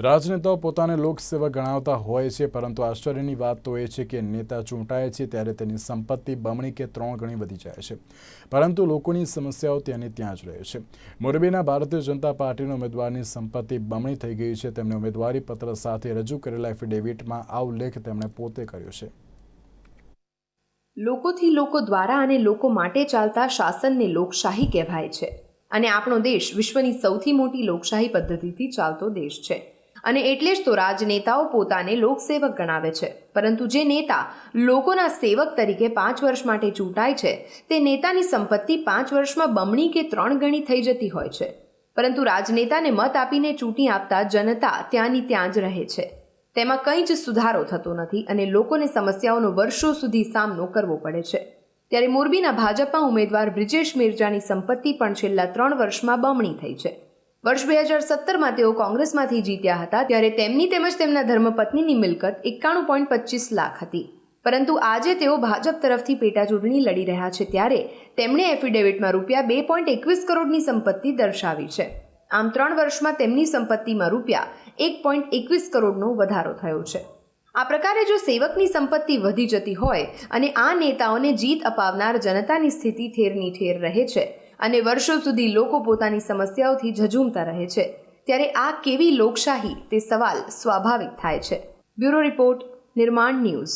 રાજનેતાઓ પોતાને લોકસેવક ગણાવતા હોય છે, પરંતુ આશ્ચર્યની વાત તો એ છે કે નેતા ચૂંટાય છે ત્યારે તેની સંપત્તિ બમણી કે ત્રણ ગણી વધી જાય છે. પરંતુ લોકોની સમસ્યાઓ ત્યાંની ત્યાં જ રહે છે. મોરબીના ભારતીય જનતા પાર્ટીના ઉમેદવારની સંપત્તિ બમણી થઈ ગઈ છે. તેમણે ઉમેદવારી પત્ર સાથે રજૂ કરેલા એફિડેવિટમાં આ ઉલ્લેખ તેમણે પોતે કર્યો છે. લોકોથી લોકો દ્વારા અને લોકો માટે ચાલતા શાસનને લોકશાહી કહેવાય છે. અને આપણો દેશ વિશ્વની સૌથી મોટી લોકશાહી પદ્ધતિથી ચાલતો દેશ છે. અને એટલે જ તો રાજનેતાઓ પોતાને લોકસેવક ગણાવે છે. પરંતુ જે નેતા લોકોના સેવક તરીકે પાંચ વર્ષ માટે ચૂંટાય છે, તે નેતાની સંપત્તિ પાંચ વર્ષમાં બમણી કે ત્રણ ગણી થઈ જતી હોય છે. પરંતુ રાજનેતાને મત આપીને ચૂંટી આપતા જનતા ત્યાંની ત્યાં જ રહે છે. તેમાં કંઈ જ સુધારો થતો નથી અને લોકોને સમસ્યાઓનો વર્ષો સુધી સામનો કરવો પડે છે. ત્યારે મોરબીના ભાજપા ઉમેદવાર બ્રિજેશ મિર્જાની સંપત્તિ પણ છેલ્લા ત્રણ વર્ષમાં બમણી થઈ છે. વર્ષ બે હજાર સત્તરમાં તેઓ કોંગ્રેસમાંથી જીત્યા હતા, ત્યારે તેમની તેમજ તેમના ધર્મપત્નીની મિલકત એકાણું પોઈન્ટ પચીસ લાખ હતી. પરંતુ આજે તેઓ ભાજપ તરફથી પેટા ચૂંટણી લડી રહ્યા છે, ત્યારે તેમણે એફિડેવિટમાં રૂપિયા બે પોઈન્ટ એકવીસ કરોડની સંપત્તિ દર્શાવી છે. આમ ત્રણ વર્ષમાં તેમની સંપત્તિમાં રૂપિયા એક પોઈન્ટ એકવીસ કરોડનો વધારો થયો છે. આ પ્રકારે જો સેવકની સંપત્તિ વધી જતી હોય અને આ નેતાઓને જીત અપાવનાર જનતાની સ્થિતિ ઠેરની ઠેર રહે છે અને વર્ષો સુધી લોકો પોતાની સમસ્યાઓથી ઝઝૂમતા રહે છે. ત્યારે આ કેવી લોકશાહી તે સવાલ સ્વાભાવિક થાય છે. બ્યુરો રિપોર્ટ, નિર્માણ ન્યૂઝ.